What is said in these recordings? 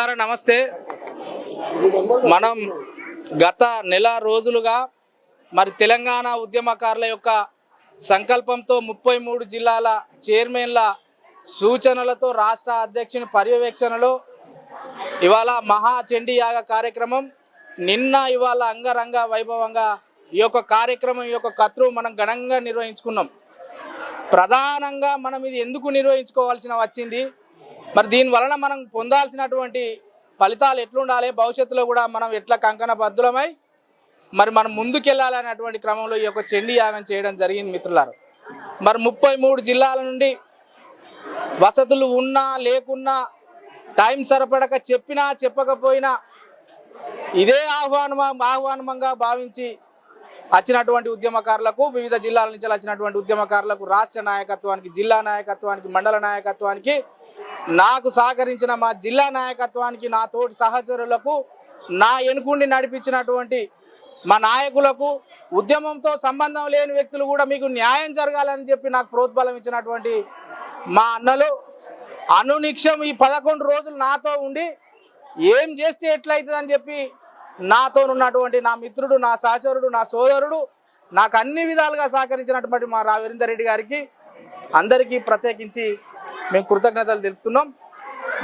మిత్రులారా నమస్తే. మనం గత నెల రోజులుగా మరి తెలంగాణ ఉద్యమకారుల యొక్క సంకల్పంతో ముప్పై మూడు జిల్లాల చైర్మన్ల సూచనలతో రాష్ట్ర అధ్యక్షుని పర్యవేక్షణలో ఇవాళ మహా చండీ యాగ కార్యక్రమం. నిన్న ఇవాళ అంగరంగ వైభవంగా ఈ యొక్క కార్యక్రమం ఈ యొక్క కత్రు మనం ఘనంగా నిర్వహించుకున్నాం. ప్రధానంగా మనం ఇది ఎందుకు నిర్వహించుకోవాల్సిన వచ్చింది? మరి దీని వలన మనం పొందాల్సినటువంటి ఫలితాలు ఎట్లుండాలి? భవిష్యత్తులో కూడా మనం ఎట్లా కంకణ బద్దులమై మరి మనం ముందుకెళ్ళాలనేటువంటి క్రమంలో ఈ యొక్క చెండి యాగం చేయడం జరిగింది మిత్రులారు. మరి ముప్పై మూడు జిల్లాల నుండి వసతులు ఉన్నా లేకున్నా టైం సరిపడక చెప్పినా చెప్పకపోయినా ఇదే ఆహ్వానం ఆహ్వానంగా భావించి వచ్చినటువంటి ఉద్యమకారులకు వివిధ జిల్లాల నుంచి వచ్చినటువంటి ఉద్యమకారులకు రాష్ట్ర నాయకత్వానికి జిల్లా నాయకత్వానికి మండల నాయకత్వానికి నాకు సహకరించిన మా జిల్లా నాయకత్వానికి నా తోటి సహచరులకు నా ఎనుకుండి నడిపించినటువంటి మా నాయకులకు ఉద్యమంతో సంబంధం లేని వ్యక్తులు కూడా మీకు న్యాయం జరగాలని చెప్పి నాకు ప్రోత్బలం ఇచ్చినటువంటి మా అన్నలు అనునిక్షం ఈ పదకొండు రోజులు నాతో ఉండి ఏం చేస్తే ఎట్లయితుందని చెప్పి నాతో ఉన్నటువంటి నా మిత్రుడు నా సహచరుడు నా సోదరుడు నాకు అన్ని విధాలుగా సహకరించినటువంటి మా రావీరేందర్ రెడ్డి గారికి అందరికీ ప్రత్యేకించి మేము కృతజ్ఞతలు తెలుపుతున్నాం.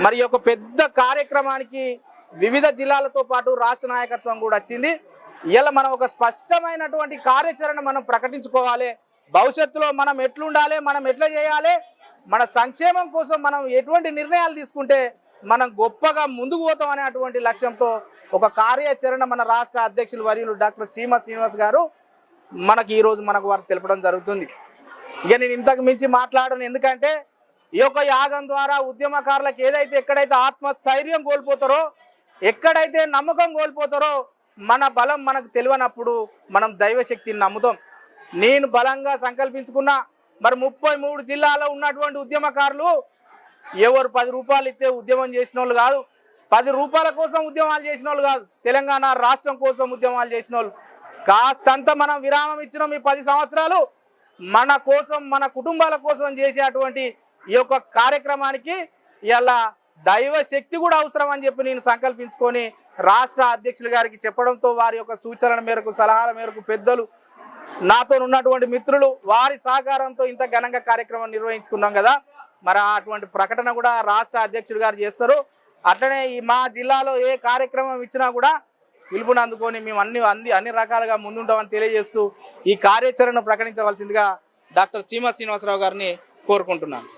మరి ఒక పెద్ద కార్యక్రమానికి వివిధ జిల్లాలతో పాటు రాష్ట్ర నాయకత్వం కూడా వచ్చింది. ఇలా మనం ఒక స్పష్టమైనటువంటి కార్యాచరణ మనం ప్రకటించుకోవాలి. భవిష్యత్తులో మనం ఎట్లుండాలి మనం ఎట్లా చేయాలి మన సంక్షేమం కోసం మనం ఎటువంటి నిర్ణయాలు తీసుకుంటే మనం గొప్పగా ముందుకు పోతాం అనేటువంటి లక్ష్యంతో ఒక కార్యాచరణ మన రాష్ట్ర అధ్యక్షులు వర్యులు డాక్టర్ చీమ శ్రీనివాస్ గారు మనకి ఈరోజు మనకు వారు తెలపడం జరుగుతుంది. ఇక నేను ఇంతకు మించి మాట్లాడను. ఎందుకంటే ఈ యొక్క యాగం ద్వారా ఉద్యమకారులకు ఏదైతే ఎక్కడైతే ఆత్మస్థైర్యం కోల్పోతారో ఎక్కడైతే నమ్మకం కోల్పోతారో మన బలం మనకు తెలియనప్పుడు మనం దైవశక్తిని నమ్ముతాం. నేను బలంగా సంకల్పించుకున్నా మరి ముప్పై మూడు జిల్లాలో ఉన్నటువంటి ఉద్యమకారులు ఎవరు పది రూపాయలు ఇస్తే ఉద్యమం చేసిన వాళ్ళు కాదు పది రూపాయల కోసం ఉద్యమాలు చేసిన వాళ్ళు కాదు తెలంగాణ రాష్ట్రం కోసం ఉద్యమాలు చేసిన వాళ్ళు కాస్తంత మనం విరామం ఇచ్చినాం ఈ పది సంవత్సరాలు. మన కోసం మన కుటుంబాల కోసం చేసేటువంటి ఈ యొక్క కార్యక్రమానికి ఇలా దైవ శక్తి కూడా అవసరం అని చెప్పి నేను సంకల్పించుకొని రాష్ట్ర అధ్యక్షులు గారికి చెప్పడంతో వారి యొక్క సూచనల మేరకు సలహాల మేరకు పెద్దలు నాతో ఉన్నటువంటి మిత్రులు వారి సహకారంతో ఇంత ఘనంగా కార్యక్రమం నిర్వహించుకున్నాం కదా. మరి అటువంటి ప్రకటన కూడా రాష్ట్ర అధ్యక్షుడు గారు చేస్తారు. అట్లనే ఈ మా జిల్లాలో ఏ కార్యక్రమం ఇచ్చినా కూడా పిలుపుని అందుకొని మేము అన్ని అన్ని అన్ని రకాలుగా ముందుంటామని తెలియజేస్తూ ఈ కార్యాచరణను ప్రకటించవలసిందిగా డాక్టర్ చీమ శ్రీనివాసరావు గారిని కోరుకుంటున్నాను.